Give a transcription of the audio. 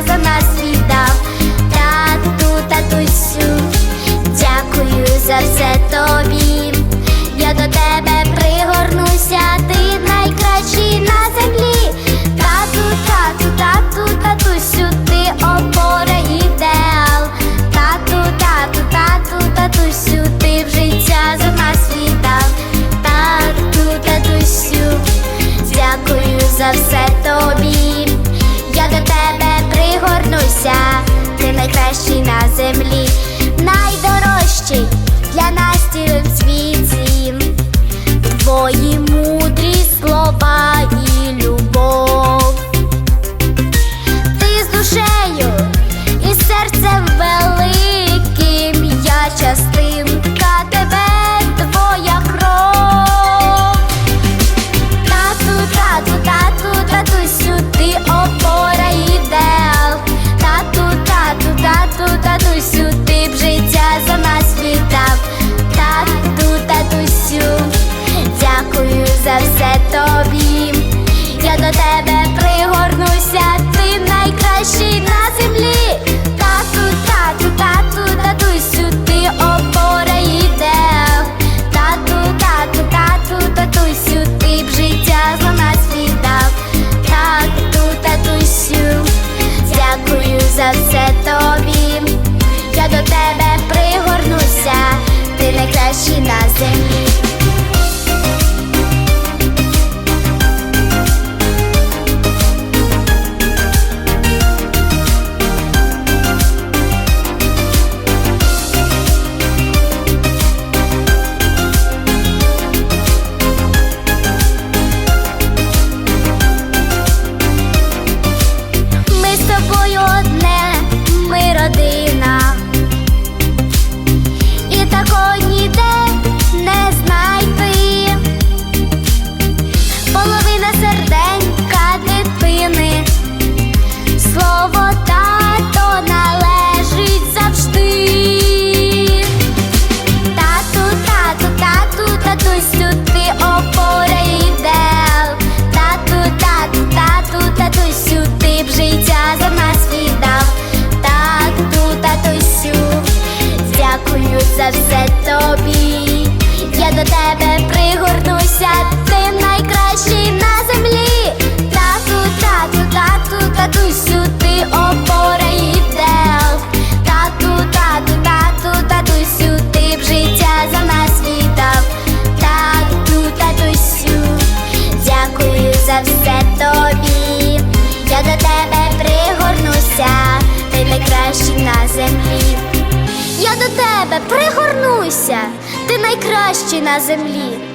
за нас віддав, тату, татусю, дякую за все тобі. сердце She Taşına zemini тобі, я до тебе пригорнуся, ти найкращий на землі. до тебе пригорнуся, ти найкращий на землі.